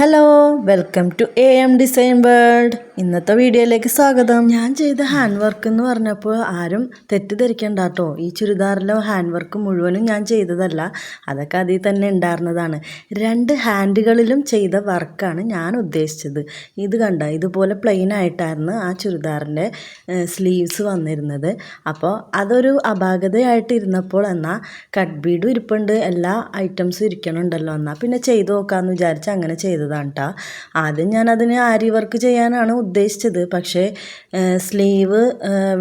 Hello welcome to A M design world ഇന്നത്തെ വീഡിയോയിലേക്ക് സ്വാഗതം. ഞാൻ ചെയ്ത ഹാൻഡ് വർക്ക് എന്ന് പറഞ്ഞപ്പോൾ ആരും തെറ്റിദ്ധരിക്കണ്ട കേട്ടോ ഈ ചുരിദാറിലെ ഹാൻഡ് വർക്ക് മുഴുവനും ഞാൻ ചെയ്തതല്ല. അതൊക്കെ അതിൽ തന്നെ ഉണ്ടായിരുന്നതാണ്. രണ്ട് ഹാൻഡുകളിലും ചെയ്ത വർക്കാണ് ഞാൻ ഉദ്ദേശിച്ചത്. ഇത് കണ്ട? ഇതുപോലെ പ്ലെയിൻ ആയിട്ടായിരുന്നു ആ ചുരിദാറിന്റെ സ്ലീവ്സ് വന്നിരുന്നത്. അപ്പോൾ അതൊരു അപാകതയായിട്ടിരുന്നപ്പോൾ എന്നാൽ കട്ട് ബീഡും ഇരിപ്പുണ്ട് എല്ലാ ഐറ്റംസും ഇരിക്കണുണ്ടല്ലോ. എന്നാൽ പിന്നെ ചെയ്തു നോക്കാമെന്ന് വിചാരിച്ച് അങ്ങനെ ചെയ്തതാണ് കേട്ടോ ആദ്യം ഞാൻ അതിന് ആരി വർക്ക് ചെയ്യാനാണ് ഉദ്ദേശിച്ചത്. പക്ഷേ സ്ലീവ്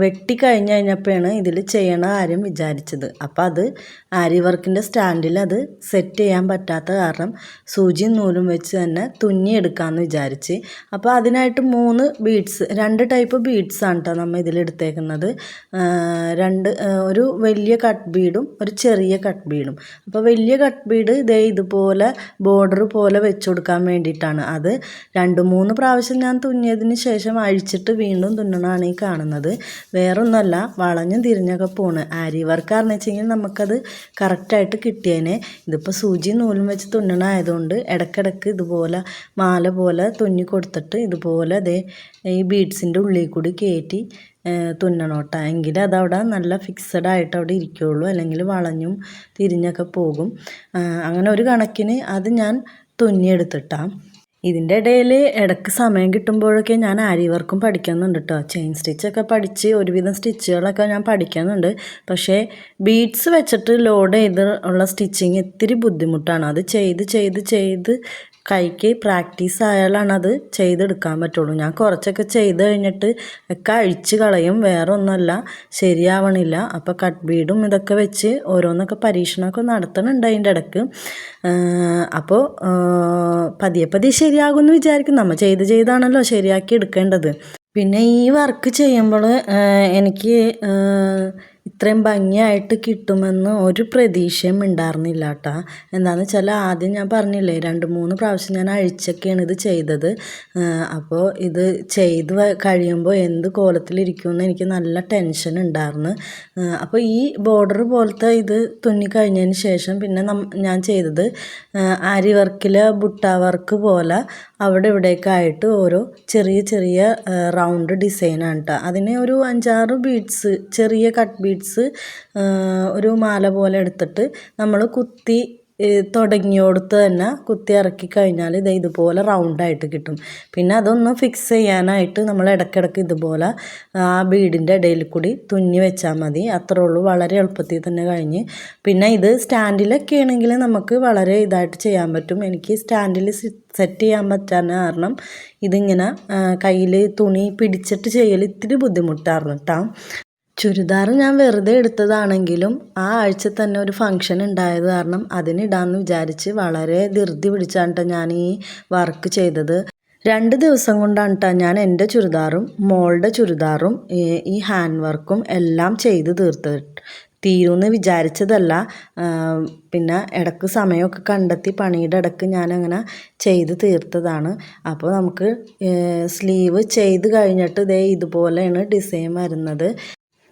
വെട്ടി കഴിഞ്ഞ് കഴിഞ്ഞപ്പോഴാണ് ഇതിൽ ചെയ്യണ ആരും വിചാരിച്ചത്. അപ്പോൾ അത് ആരി വർക്കിന്റെ സ്റ്റാൻഡിൽ അത് സെറ്റ് ചെയ്യാൻ പറ്റാത്ത കാരണം സൂചിയും നൂലും വെച്ച് തന്നെ തുന്നിയെടുക്കാമെന്ന് വിചാരിച്ച്. അപ്പോൾ അതിനായിട്ട് മൂന്ന് ബീഡ്സ് രണ്ട് ടൈപ്പ് ബീഡ്സ് ആണ് കേട്ടോ നമ്മൾ ഇതിലെടുത്തേക്കുന്നത് രണ്ട് ഒരു വലിയ കട്ട് ബീഡും ഒരു ചെറിയ കട്ട് ബീഡും അപ്പോൾ വലിയ കട്ട് ബീഡ് ഇതേ ഇതുപോലെ ബോർഡർ പോലെ വെച്ച് കൊടുക്കാൻ വേണ്ടിയിട്ടാണ്. അത് രണ്ട് മൂന്ന് പ്രാവശ്യം ഞാൻ തുന്നിയതിന് ശേഷം അഴിച്ചിട്ട് വീണ്ടും തുന്നണമാണ് ഈ കാണുന്നത്. വേറൊന്നുമല്ല വളഞ്ഞും തിരിഞ്ഞൊക്കെ പോണ്. ആരി വർക്കാണെന്ന് വെച്ചെങ്കിൽ നമുക്കത് കറക്റ്റായിട്ട് കിട്ടിയേനെ. ഇതിപ്പോൾ സൂചി നൂലും വെച്ച് തുന്നണമായതുകൊണ്ട് ഇടക്കിടക്ക് ഇതുപോലെ മാല പോലെ തുന്നി കൊടുത്തിട്ട് ഇതുപോലെ അതേ ഈ ബീഡ്സിന്റെ ഉള്ളിൽ കൂടി കയറ്റി തുന്നണോട്ട. എങ്കിൽ അതവിടെ നല്ല ഫിക്സഡ് ആയിട്ട് അവിടെ ഇരിക്കുകയുള്ളൂ അല്ലെങ്കിൽ വളഞ്ഞും തിരിഞ്ഞൊക്കെ പോകും. അങ്ങനെ ഒരു കണക്കിന് അത് ഞാൻ തുന്നിയെടുത്തിട്ടാണ് ഇതിന്റെ ഇടയിൽ ഇടയ്ക്ക് സമയം കിട്ടുമ്പോഴൊക്കെ ഞാൻ ആരി വർക്കും പഠിക്കുന്നുണ്ട് കേട്ടോ ചെയിൻ സ്റ്റിച്ചൊക്കെ പഠിച്ച് ഒരുവിധം സ്റ്റിച്ചുകളൊക്കെ ഞാൻ പഠിക്കുന്നുണ്ട്. പക്ഷേ ബീഡ്സ് വെച്ചിട്ട് ലോഡ് ചെയ്ത് ഉള്ള സ്റ്റിച്ചിങ് ഇത്തിരി ബുദ്ധിമുട്ടാണ്. അത് ചെയ്ത് ചെയ്ത് ചെയ്ത് കൈക്ക് പ്രാക്ടീസ് ആയാലാണ് അത് ചെയ്തെടുക്കാൻ പറ്റുള്ളൂ. ഞാൻ കുറച്ചൊക്കെ ചെയ്ത് കഴിഞ്ഞിട്ട് ഒക്കെ അഴിച്ച് കളയും. വേറെ ഒന്നുമല്ല ശരിയാവണില്ല. അപ്പോൾ കട്ട് ബീഡും ഇതൊക്കെ വെച്ച് ഓരോന്നൊക്കെ പരീക്ഷണമൊക്കെ നടത്തണുണ്ട് അതിന്റെ ഇടയ്ക്ക്. അപ്പോൾ പതിയെ പതിയെ ശരിയാകുമെന്ന് വിചാരിക്കും. നമ്മൾ ചെയ്ത് ചെയ്താണല്ലോ ശരിയാക്കി എടുക്കേണ്ടത്. പിന്നെ ഈ വർക്ക് ചെയ്യുമ്പോൾ എനിക്ക് ഇത്രയും ഭംഗിയായിട്ട് കിട്ടുമെന്ന് ഒരു പ്രതീക്ഷയും ഉണ്ടായിരുന്നില്ല കേട്ടോ എന്താണെന്ന് വെച്ചാൽ ആദ്യം ഞാൻ പറഞ്ഞില്ലേ രണ്ട് മൂന്ന് പ്രാവശ്യം ഞാൻ അഴിച്ചൊക്കെയാണ് ഇത് ചെയ്തത്. അപ്പോൾ ഇത് ചെയ്ത് കഴിയുമ്പോൾ എന്ത് കോലത്തിലിരിക്കുമെന്ന് എനിക്ക് നല്ല ടെൻഷൻ ഉണ്ടായിരുന്നു അപ്പോൾ ഈ ബോർഡർ പോലത്തെ ഇത് തുന്നി കഴിഞ്ഞതിന് ശേഷം പിന്നെ ഞാൻ ചെയ്തത് ആരി വർക്കിലെ ബുട്ട വർക്ക് പോലെ അവിടെ ഇവിടെയൊക്കെ ആയിട്ട് ഓരോ ചെറിയ ചെറിയ റൗണ്ട് ഡിസൈനാണ് കേട്ടോ അതിനെ ഒരു അഞ്ചാറ് ബീഡ്സ് ചെറിയ കട്ട് ബീഡ്സ് ഒരു മാല പോലെ എടുത്തിട്ട് നമ്മൾ കുത്തി തുടങ്ങിയോടത്ത് തന്നെ കുത്തി ഇറക്കി കഴിഞ്ഞാൽ ഇത് ഇതുപോലെ റൗണ്ടായിട്ട് കിട്ടും. പിന്നെ അതൊന്ന് ഫിക്സ് ചെയ്യാനായിട്ട് നമ്മൾ ഇടയ്ക്കിടയ്ക്ക് ഇതുപോലെ ആ ബീഡിന്റെ ഇടയിൽ കൂടി തുന്നി വെച്ചാൽ മതി. അത്രേ ഉള്ളൂ. വളരെ എളുപ്പത്തിൽ തന്നെ കഴിഞ്ഞ്. പിന്നെ ഇത് സ്റ്റാൻഡിലൊക്കെ ആണെങ്കിൽ നമുക്ക് വളരെ ഇതായിട്ട് ചെയ്യാൻ പറ്റും. എനിക്ക് സ്റ്റാൻഡിൽ സെറ്റ് ചെയ്യാൻ പറ്റാൻ കാരണം ഇതിങ്ങനെ കയ്യിൽ തുണി പിടിച്ചിട്ട് ചെയ്യൽ ഇത്തിരി ബുദ്ധിമുട്ടായിരുന്നു കേട്ടോ ചുരിദാർ ഞാൻ വെറുതെ എടുത്തതാണെങ്കിലും ആ ആഴ്ച തന്നെ ഒരു ഫങ്ഷൻ ഉണ്ടായത് കാരണം അതിനിടാമെന്ന് വിചാരിച്ച് വളരെ ധൃതി പിടിച്ചാണ് ഞാൻ ഈ വർക്ക് ചെയ്തത്. രണ്ട് ദിവസം കൊണ്ടാണ് കേട്ടോ ഞാൻ എന്റെ ചുരിദാറും മോളുടെ ചുരിദാറും ഈ ഹാൻഡ് വർക്കും എല്ലാം ചെയ്ത് തീർത്തത്. തീരുമെന്ന് വിചാരിച്ചതല്ല. പിന്നെ ഇടയ്ക്ക് സമയമൊക്കെ കണ്ടെത്തി പണിയുടെ ഇടയ്ക്ക് ഞാനങ്ങനെ ചെയ്ത് തീർത്തതാണ്. അപ്പോൾ നമുക്ക് സ്ലീവ് ചെയ്ത് കഴിഞ്ഞിട്ട് ഇതേ ഇതുപോലെയാണ് ഡിസൈൻ വരുന്നത്.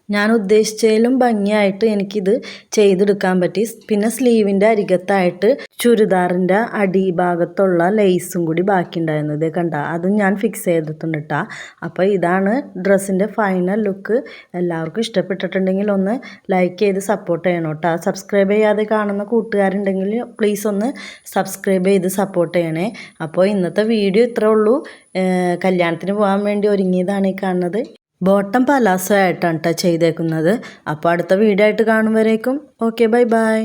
ഞാൻ ഉദ്ദേശിച്ചതിലും ഭംഗിയായിട്ട് എനിക്കിത് ചെയ്തെടുക്കാൻ പറ്റി. പിന്നെ സ്ലീവിന്റെ അരികത്തായിട്ട് ചുരിദാറിന്റെ അടിഭാഗത്തുള്ള ലെയ്സും കൂടി ബാക്കി ഉണ്ടായിരുന്നത് കണ്ട. അതും ഞാൻ ഫിക്സ് ചെയ്തിട്ടുണ്ട് കേട്ടോ അപ്പോൾ ഇതാണ് ഡ്രസ്സിന്റെ ഫൈനൽ ലുക്ക് എല്ലാവർക്കും ഇഷ്ടപ്പെട്ടിട്ടുണ്ടെങ്കിൽ ഒന്ന് ലൈക്ക് ചെയ്ത് സപ്പോർട്ട് ചെയ്യണം കേട്ടോ സബ്സ്ക്രൈബ് ചെയ്യാതെ കാണുന്ന കൂട്ടുകാരുണ്ടെങ്കിൽ പ്ലീസ് ഒന്ന് സബ്സ്ക്രൈബ് ചെയ്ത് സപ്പോർട്ട് ചെയ്യണേ. അപ്പോൾ ഇന്നത്തെ വീഡിയോ ഇത്രേ ഉള്ളൂ. കല്യാണത്തിന് പോകാൻ വേണ്ടി ഒരുങ്ങിയതാണ് ഈ കാണുന്നത്. ബോട്ടം പലാസോ ആയിട്ടാണ് കേട്ടോ ചെയ്തേക്കുന്നത്. അപ്പോൾ അടുത്ത വീഡിയോ ആയിട്ട് കാണുമ്പോഴേക്കും ഓക്കെ ബൈ ബൈ.